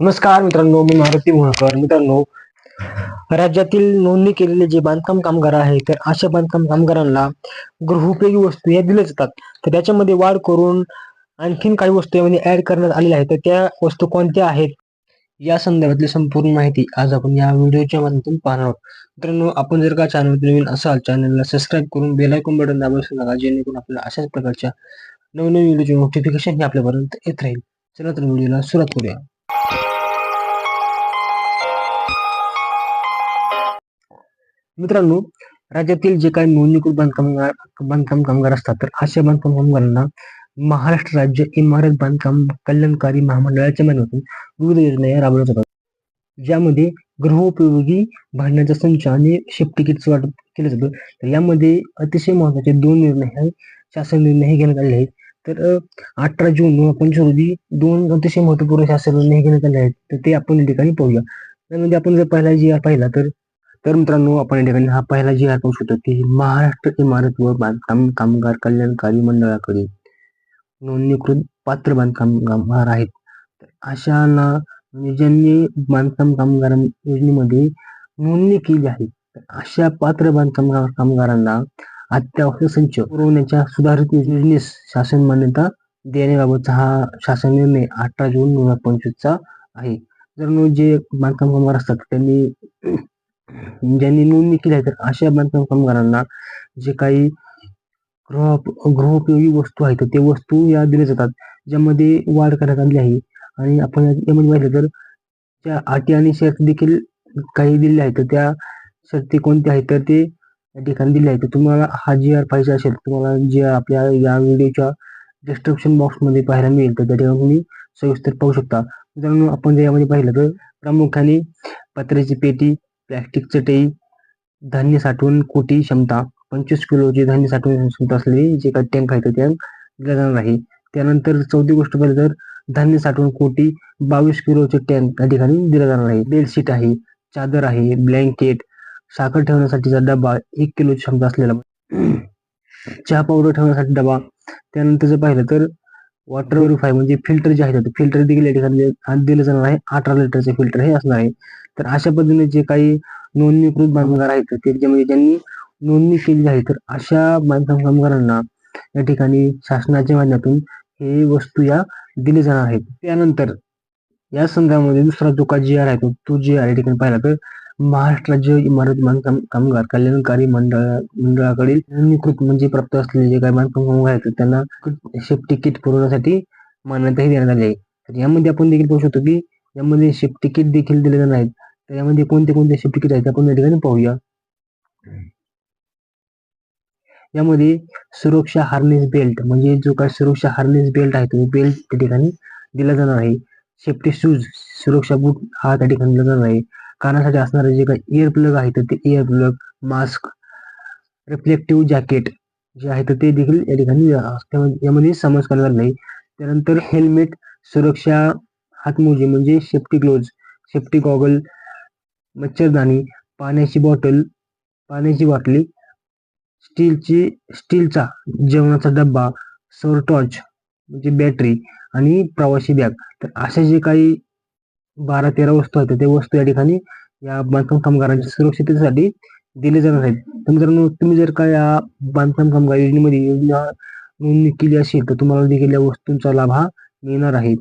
नमस्कार मित्रांनो मी मारुती मोहकर मित्रांनो राज्यातील नोंदणी केलेले जे बांधकाम कामगार आहेत तर अशा बांधकाम कामगारांना गृहोपयोगी वस्तू या दिल्या जातात. तर त्याच्यामध्ये वाढ करून आणखीन काही वस्तू यामध्ये ऍड करण्यात आलेल्या आहेत. तर त्या वस्तू कोणत्या आहेत? या संदर्भातली संपूर्ण माहिती आज आपण या व्हिडिओच्या माध्यमातून पाहणार आहोत. मित्रांनो आपण जर का चॅनल नवीन असाल चॅनलला सबस्क्राईब करून बेल आयकॉन बटन दाबून नका जेणेकरून आपल्याला अशाच प्रकारच्या नवनवीन व्हिडिओचे नोटिफिकेशन हे आपल्यापर्यंत येत राहील. चला तर व्हिडिओला सुरुवात करूया. मित्रांनो राज्यातील जे काही नोंदणीकृत बांधकाम बांधकाम कामगार असतात तर अशा बांधकाम कामगारांना महाराष्ट्र राज्य इमारत बांधकाम कल्याणकारी महामंडळाच्या माध्यमातून विविध योजना राबवल्या जातात. ज्यामध्ये गृहोपयोगी भांडण्याचा संच आणि सेफ्टी किटचं वाटप केलं जातं तर यामध्ये अतिशय महत्त्वाचे दोन निर्णय हे शासन निर्णय हे घेण्यात आले आहेत. तर अठरा जून पंचवीस रोजी दोन अतिशय महत्त्वपूर्ण शासन निर्णय घेण्यात आले आहेत. तर ते आपण या ठिकाणी पाहूया. त्यामध्ये आपण जर पहिला जे पाहिला तर तर मित्रांनो आपण या ठिकाणी हा पहिला जी आर पाहू शकतो की महाराष्ट्र इमारत व बांधकाम कामगार कल्याणकारी मंडळाकडे नोंदणीकृत पात्र बांधकाम कामगार आहेत. तर अशांना म्हणजे ज्यांनी बांधकाम कामगार योजनेमध्ये नोंदणी केली आहे तर अशा पात्र बांधकाम कामगारांना अत्यावश्यक संच पुरवण्याच्या सुधारित योजनेस शासन मान्यता देण्याबाबतचा हा शासन निर्णय अठरा जून दोन हजार पंचवीसचा आहे. जर जे बांधकाम कामगार असतात त्यांनी ज्यांनी नोंदणी केली आहे तर अशा बांधकाम कामगारांना जे काही गृह गृहोपयोगी वस्तू आहेत ते वस्तू या दिल्या जातात ज्यामध्ये वाढ करण्यात आली आहे. आणि आपण यामध्ये पाहिलं तर त्या अटी आणि शर्त देखील काही दिलेल्या आहेत तर त्या शर्ती कोणत्या आहेत तर ते या ठिकाणी दिले आहेत. तर तुम्हाला हा जी आर पाहिजे असेल तुम्हाला जे आपल्या या व्हिडिओच्या डिस्क्रिप्शन बॉक्समध्ये पाहायला मिळेल तर त्या ठिकाणी तुम्ही सविस्तर पाहू शकता. मित्रांनो आपण जर यामध्ये पाहिलं तर प्रामुख्याने पत्र्याची पेटी प्लॅस्टिक चटई धान्य साठवण कोटी क्षमता पंचवीस किलोची धान्य साठवण क्षमता असलेली जे काही टँक आहेत टँक दिला जाणार आहे त्यानंतर चौथी गोष्ट पाहिलं तर धान्य साठवण कोटी बावीस किलोचे टँक या ठिकाणी दिला जाणार आहे. बेडशीट आहे चादर आहे ब्लँकेट साखर ठेवण्यासाठीचा डबा एक किलोची क्षमता असलेला. चहा पावडर ठेवण्यासाठी डबा. त्यानंतर जर पाहिलं तर वॉटर प्युरिफाय म्हणजे फिल्टर जे आहेत फिल्टर देखील या ठिकाणी दिलं जाणार आहे अठरा लिटरचे फिल्टर हे असणार आहे. तर अशा पद्धतीने जे काही नोंदणीकृत बांधकामगार आहेत ते म्हणजे ज्यांनी नोंदणी केली आहे तर अशा बांधकाम कामगारांना या ठिकाणी शासनाच्या माध्यमातून हे वस्तू या दिले जाणार आहेत. त्यानंतर या संदर्भामध्ये दुसरा जो का जी आर आहे तो जी आर या ठिकाणी पाहिला तर महाराष्ट्र राज्य इमारत बांधकाम कामगार कल्याणकारी मंडळ मंडळाकडील नोंदणीकृत म्हणजे प्राप्त असलेले जे काही बांधकाम कामगार आहेत त्यांना सेफ्टी किट पुरवण्यासाठी मान्यताही देण्यात आली आहे. तर यामध्ये आपण देखील पाहू शकतो की यामध्ये सेफ्टी तिकीट देखील दिले जाणार आहेत. तर यामध्ये कोणते कोणते सेफ्टी तिकीट आहेत आपण या ठिकाणी पाहूया. यामध्ये सुरक्षा हार्नेस बेल्ट म्हणजे जो काय सुरक्षा हार्नेस बेल्ट आहे तो बेल्ट त्या ठिकाणी दिला जाणार आहे. सेफ्टी शूज सुरक्षा बूट हा त्या ठिकाणी दिला जाणार आहे. कानासाठी असणारे जे काही इयर प्लग आहे तर ते ear plug mask reflective jacket जे आहे तर ते देखील या ठिकाणी यामध्ये समावेश करणार नाही. त्यानंतर हेल्मेट सुरक्षा हातमोजे म्हणजे सेफ्टी ग्लोव्ज सेफ्टी गॉगल मच्छरदाणी पाण्याची बॉटल पाण्याची बाटली स्टीलची स्टीलचा जेवणाचा डब्बा सौर टॉर्च म्हणजे बॅटरी आणि प्रवासी बॅग तर अशा जे काही बारा तेरा वस्तू आहेत. त्या वस्तू या ठिकाणी या बांधकाम कामगारांच्या सुरक्षिततेसाठी दिले जाणार आहेत. तर मित्रांनो तुम्ही जर का या बांधकाम कामगार योजनेमध्ये योजना नोंदणी केली असेल तर तुम्हाला देखील या वस्तूंचा लाभ हा मिळणार आहे.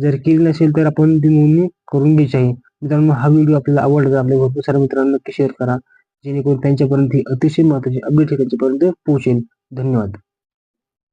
जर केली नसेल तर आपण ती नोंदणी करून घ्यायची आहे. मित्रांनो हा व्हिडिओ आपल्याला आवडला आपल्या भरपूर साऱ्या मित्रांना नक्की शेअर करा. जेणेकरून त्यांच्यापर्यंत ही अतिशय महत्वाची अपडेट त्यांच्यापर्यंत पोहोचेल. धन्यवाद.